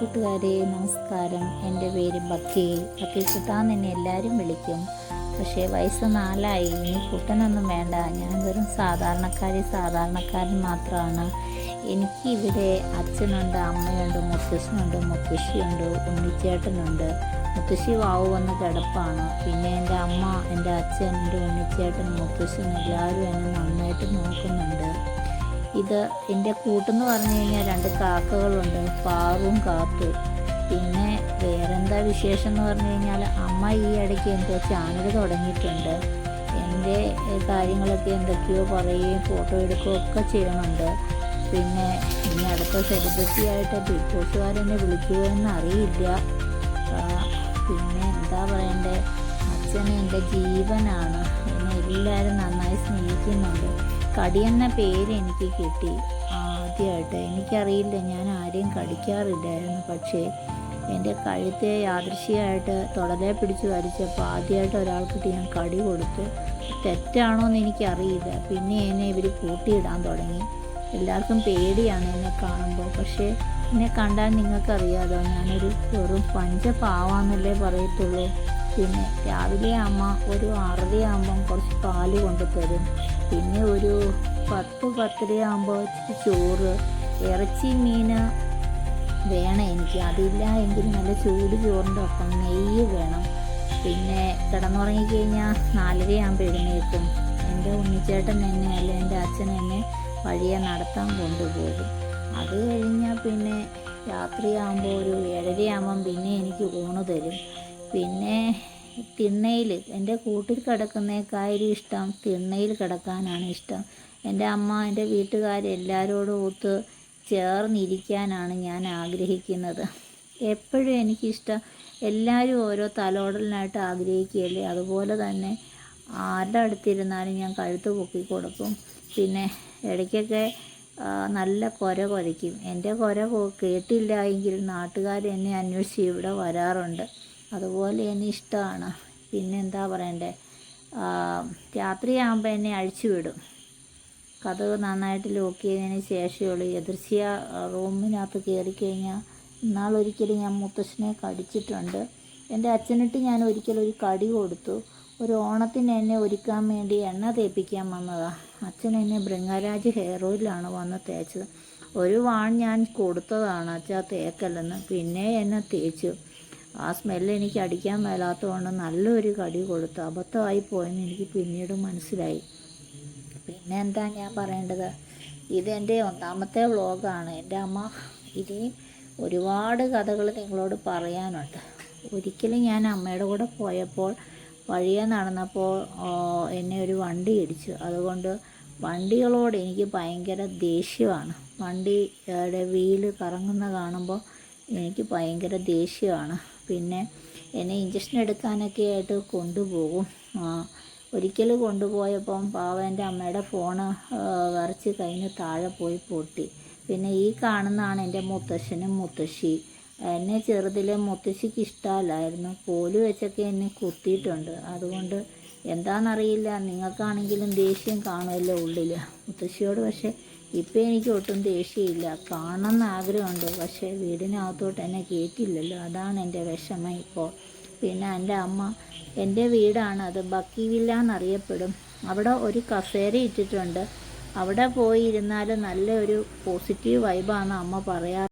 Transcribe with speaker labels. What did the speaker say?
Speaker 1: കൂട്ടുകാരെ നമസ്കാരം. എന്റെ പേര് ബക്കേ ബക്കേ കുട്ടാന്ന് എന്നെ എല്ലാവരും വിളിക്കും. പക്ഷേ വയസ്സ് നാലായി. ഇനി കുട്ടനൊന്നും വേണ്ട. ഞാൻ വെറും സാധാരണക്കാരി സാധാരണക്കാരൻ മാത്രമാണ്. എനിക്ക് ഇവിടെ അച്ഛനുണ്ട് അമ്മയുണ്ട് മുത്തശ്ശനുണ്ട് മുത്തശ്ശിയുണ്ട് ഉണ്ണിച്ചേട്ടനുണ്ട്. മുത്തശ്ശി വാവ് വന്ന് കിടപ്പാണ്. പിന്നെ എന്റെ അമ്മ എന്റെ അച്ഛൻ എന്റെ ഉണ്ണിച്ചേട്ടൻ മുത്തശ്ശൻ എല്ലാവരും എന്നെ നന്നായിട്ട് നോക്കുന്നുണ്ട്. ഇത് എന്റെ കൂട്ടെന്ന് പറഞ്ഞു കഴിഞ്ഞാൽ രണ്ട് കാക്കകളുണ്ട്. പാറും കാത്തു. പിന്നെ വേറെന്താ വിശേഷം എന്ന് പറഞ്ഞു കഴിഞ്ഞാൽ അമ്മ ഈ ഇടയ്ക്ക് എന്തോ ചാനൽ തുടങ്ങിയിട്ടുണ്ട്. എന്റെ കാര്യങ്ങളൊക്കെ എന്തൊക്കെയോ പറയുകയും ഫോട്ടോ എടുക്കുകയും ഒക്കെ ചെയ്യുന്നുണ്ട്. പിന്നെ ഇനി അടുത്ത സെലിബ്രിറ്റി ആയിട്ട് ബിഗ് ബോസുകാരെന്നെ വിളിക്കുമോ അറിയില്ല. പിന്നെ എന്താ പറയണ്ടേ? അച്ഛൻ എന്റെ ജീവനാണ്. എന്നെ എല്ലാവരും നന്നായി സ്നേഹിക്കുന്നുണ്ട്. കടി എന്ന പേര് എനിക്ക് കിട്ടി. ആദ്യമായിട്ട് എനിക്കറിയില്ല ഞാൻ ആരെയും കടിക്കാറില്ലായിരുന്നു. പക്ഷേ എന്റെ കഴുത്തെ യാദൃശ്യമായിട്ട് തുടലെ പിടിച്ച് വരച്ചപ്പോൾ ആദ്യമായിട്ട് ഒരാൾക്കിട്ട് ഞാൻ കടി കൊടുത്തു. തെറ്റാണോ എന്ന് എനിക്കറിയില്ല. പിന്നെ എന്നെ ഇവർ കൂട്ടിയിടാൻ തുടങ്ങി. എല്ലാവർക്കും പേടിയാണ് എന്നെ കാണുമ്പോൾ. പക്ഷേ എന്നെ കണ്ടാൽ നിങ്ങൾക്കറിയാലോ ഞാനൊരു വെറും പഞ്ചപാവാന്നല്ലേ പറയത്തുള്ളൂ. പിന്നെ രാവിലെ അമ്മ ഒരു ആറരയാകുമ്പം കുറച്ച് പാൽ കൊണ്ടു തരും പിന്നെ ഒരു പത്ത് പത്തരയാകുമ്പോൾ ഇച്ചിരി ചോറ് ഇറച്ചി മീൻ വേണം എനിക്ക്. അതില്ല എങ്കിൽ നല്ല ചൂട് ചോറിന്റെ ഒപ്പം നെയ്യ് വേണം. പിന്നെ കിടന്നുറങ്ങിക്കഴിഞ്ഞാൽ നാലരയാകുമ്പോൾ എഴുന്നേൽക്കും. എന്റെ ഉണ്ണിച്ചേട്ടൻ എന്നെ അല്ലെ എന്റെ അച്ഛൻ എന്നെ വഴിയെ നടത്താൻ കൊണ്ടുപോകും. അത് കഴിഞ്ഞാൽ പിന്നെ രാത്രിയാകുമ്പോൾ ഒരു ഏഴരയാകുമ്പം പിന്നെ എനിക്ക് ഊണ് തരും. പിന്നെ തിണ്ണയിൽ എന്റെ കൂട്ടിൽ കിടക്കുന്നേക്കായാലും ഇഷ്ടം തിണ്ണയിൽ കിടക്കാനാണ് ഇഷ്ടം. എന്റെ അമ്മ എന്റെ വീട്ടുകാരെല്ലാവരോടും ഒത്ത് ചേർന്നിരിക്കാനാണ് ഞാൻ ആഗ്രഹിക്കുന്നത്. എപ്പോഴും എനിക്കിഷ്ടം എല്ലാവരും ഓരോ തലോടലിനായിട്ട് ആഗ്രഹിക്കുകയല്ലേ? അതുപോലെ തന്നെ ആരുടെ അടുത്തിരുന്നാലും ഞാൻ കഴുത്ത് പൊക്കി കൊടുക്കും. പിന്നെ ഇടയ്ക്കൊക്കെ നല്ല കൊര കുരയ്ക്കും. എന്റെ കൊര കേട്ടില്ല എങ്കിൽ നാട്ടുകാർ എന്നെ അന്വേഷിച്ച് ഇവിടെ വരാറുണ്ട്. അതുപോലെ തന്നെ ഇഷ്ടമാണ് പിന്നെന്താ പറയണ്ടേ? രാത്രിയാകുമ്പോൾ എന്നെ അഴിച്ചു വിടും. കഥക് നന്നായിട്ട് ലോക്ക് ചെയ്തതിന് ശേഷമുള്ളൂ എതിർച്ചയ റൂമിനകത്ത് കയറി കഴിഞ്ഞാൽ ഇന്നാളൊരിക്കലും ഞാൻ മുത്തശ്ശനെ കടിച്ചിട്ടുണ്ട്. എന്റെ അച്ഛനിട്ട് ഞാൻ ഒരിക്കലും ഒരു കടി കൊടുത്തു. ഒരു ഓണത്തിന് എന്നെ ഒരുക്കാൻ വേണ്ടി എണ്ണ തേപ്പിക്കാൻ വന്നതാ. അച്ഛൻ എന്നെ ബൃംഗരാജ് ഹെയർ ഓയിലാണ് വന്ന് തേച്ചത്. ഒരു വാൺ ഞാൻ കൊടുത്തതാണ് അച്ഛാ തേക്കല്ലെന്ന് പിന്നെ എന്നെ തേച്ചു. ആ സ്മെല്ല് എനിക്ക് അടിക്കാൻ മേലാത്തതുകൊണ്ട് നല്ലൊരു കടി കൊടുത്തു. അബദ്ധമായി പോയെന്ന് എനിക്ക് പിന്നീട് മനസ്സിലായി. പിന്നെ എന്താ ഞാൻ പറയേണ്ടത്? ഇതെന്റെ ഒന്നാമത്തെ വ്ളോഗാണ് എന്റെ അമ്മ ഇനി ഒരുപാട് കഥകൾ നിങ്ങളോട് പറയാനുണ്ട്. ഒരിക്കലും ഞാൻ അമ്മയുടെ കൂടെ പോയപ്പോൾ വഴിയെ നടന്നപ്പോൾ എന്നെ ഒരു വണ്ടി ഇടിച്ചു. അതുകൊണ്ട് വണ്ടികളോട് എനിക്ക് ഭയങ്കര ദേഷ്യമാണ്. വണ്ടിയുടെ വീൽ കറങ്ങുന്ന കാണുമ്പോൾ എനിക്ക് ഭയങ്കര ദേഷ്യമാണ്. പിന്നെ എന്നെ ഇഞ്ചക്ഷൻ എടുക്കാനൊക്കെ ആയിട്ട് കൊണ്ടുപോകും. ഒരിക്കൽ കൊണ്ടുപോയപ്പം പാവ എന്റെ അമ്മയുടെ ഫോണ് വരച്ച് കഴിഞ്ഞ് താഴെ പോയി പൊട്ടി. പിന്നെ ഈ കാണുന്നതാണ് എന്റെ മുത്തശ്ശനും മുത്തശ്ശി. എന്നെ ചെറുതിലെ മുത്തശ്ശിക്ക് ഇഷ്ടമല്ലായിരുന്നു കോൽ വെച്ചൊക്കെ എന്നെ കുത്തിയിട്ടുണ്ട്. അതുകൊണ്ട് എന്താണെന്നറിയില്ല നിങ്ങൾക്കാണെങ്കിലും ദേഷ്യം കാണുമല്ലോ ഉള്ളിൽ മുത്തശ്ശിയോട് പക്ഷേ ഇപ്പം എനിക്ക് ഒട്ടും ദേഷ്യമില്ല. കാണണമെന്ന് ആഗ്രഹമുണ്ട് പക്ഷേ വീടിനകത്തോട്ട് എന്നെ കയറ്റില്ലല്ലോ അതാണ് എന്റെ വിഷമം ഇപ്പോൾ പിന്നെ എന്റെ അമ്മ എന്റെ വീടാണ് അത് ബക്കിവില്ല എന്നറിയപ്പെടും. അവിടെ ഒരു കസേര ഇട്ടിട്ടുണ്ട്. അവിടെ പോയി ഇരുന്നാൽ നല്ലൊരു പോസിറ്റീവ് വൈബാണ് അമ്മ പറയാറ്.